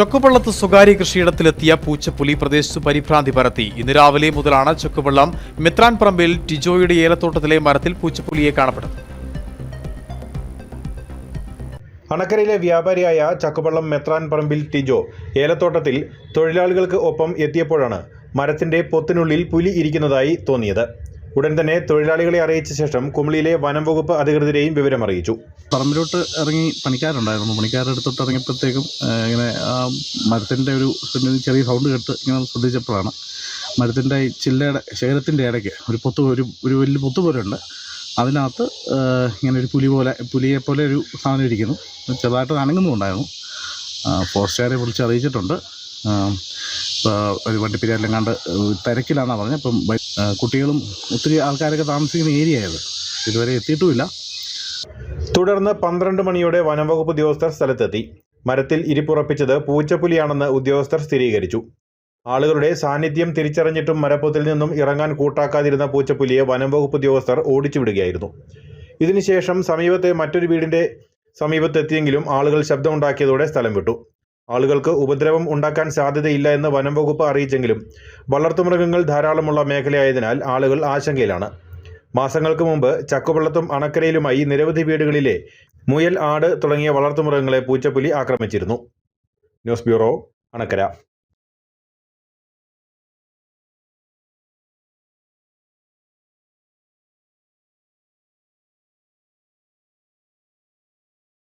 ചൊക്കുവള്ളത്ത് സ്വകാര്യ കൃഷിയിടത്തിലെത്തിയ പൂച്ചപ്പുലി പ്രദേശത്ത് പരിഭ്രാന്തി പരത്തി. ഇന്ന് രാവിലെ മുതലാണ് ചൊക്കുവെള്ളം മെത്രാൻ പറമ്പിൽ ടിജോയുടെ ഏലത്തോട്ടത്തിലെ മരത്തിൽ പൂച്ചപ്പുലിയെ കാണപ്പെടുന്നത് അണക്കരയിലെ വ്യാപാരിയായ ചക്കുപള്ളം മെത്രാൻ പറമ്പിൽ ടിജോ ഏലത്തോട്ടത്തിൽ തൊഴിലാളികൾക്ക് ഒപ്പം എത്തിയപ്പോഴാണ് മരത്തിന്റെ പൊത്തിനുള്ളിൽ പുലി ഇരിക്കുന്നതായി തോന്നിയത്. ഉടൻ തന്നെ തൊഴിലാളികളെ അറിയിച്ച ശേഷം കുമളിയിലെ വനം വകുപ്പ് അധികൃതരെയും വിവരമറിയിച്ചു. പറമ്പിലോട്ട് ഇറങ്ങി പണിക്കാരുണ്ടായിരുന്നു. പണിക്കാരുടെ അടുത്തോട്ട് ഇറങ്ങിയപ്പോഴത്തേക്കും ഇങ്ങനെ ആ മരത്തിന്റെ ഒരു ചെറിയ സൗണ്ട് കേട്ട് ഇങ്ങനെ ശ്രദ്ധിച്ചപ്പോഴാണ് മരത്തിന്റെ ചില്ലയുടെ ശേഖരത്തിന്റെ ഇടയ്ക്ക് ഒരു പൊത്ത് ഒരു ഒരു വലിയ പൊത്ത് പോലെ ഉണ്ട്. അതിനകത്ത് ഇങ്ങനെ ഒരു പുലി പോലെ പുലിയെ പോലെ ഒരു സാധനം ഇരിക്കുന്നു. ചെറുതായിട്ട് അനങ്ങുന്നുണ്ടായിരുന്നു ഫോറസ്റ്റുകാരെ വിളിച്ച് അറിയിച്ചിട്ടുണ്ട്. ഒരു വണ്ടിപ്പിരിയെല്ലാം കണ്ട് തിരക്കിലാണെന്നാണ് പറഞ്ഞത്. അപ്പം കുട്ടികളും ഒത്തിരി ആൾക്കാരൊക്കെ താമസിക്കുന്ന ഏരിയ ആയത് ഇതുവരെ എത്തിയിട്ടുമില്ല. തുടർന്ന് പന്ത്രണ്ട് മണിയോടെ വനംവകുപ്പ് ഉദ്യോഗസ്ഥർ സ്ഥലത്തെത്തി. മരത്തിൽ ഇരിപ്പുറപ്പിച്ചത് പൂച്ചപ്പുലിയാണെന്ന് ഉദ്യോഗസ്ഥർ സ്ഥിരീകരിച്ചു. ആളുകളുടെ സാന്നിധ്യം തിരിച്ചറിഞ്ഞിട്ടും മരപ്പൊത്തിൽ നിന്നും ഇറങ്ങാൻ കൂട്ടാക്കാതിരുന്ന പൂച്ചപ്പുലിയെ വനംവകുപ്പ് ഉദ്യോഗസ്ഥർ ഓടിച്ചുവിടുകയായിരുന്നു. ഇതിനുശേഷം സമീപത്തെ മറ്റൊരു വീടിന്റെ സമീപത്തെത്തിയെങ്കിലും ആളുകൾ ശബ്ദമുണ്ടാക്കിയതോടെ സ്ഥലം വിട്ടു. ആളുകൾക്ക് ഉപദ്രവം ഉണ്ടാക്കാൻ സാധ്യതയില്ല എന്ന് വനംവകുപ്പ് അറിയിച്ചെങ്കിലും വളർത്തുമൃഗങ്ങൾ ധാരാളമുള്ള മേഖലയായതിനാൽ ആളുകൾ ആശങ്കയിലാണ്. മാസങ്ങൾക്ക് മുമ്പ് ചക്കുവള്ളത്തും അണക്കരയിലുമായി നിരവധി വീടുകളിലെ മുയൽ ആട് തുടങ്ങിയ വളർത്തുമൃഗങ്ങളെ പൂച്ചപ്പുലി ആക്രമിച്ചിരുന്നു. News bureau Anakkara.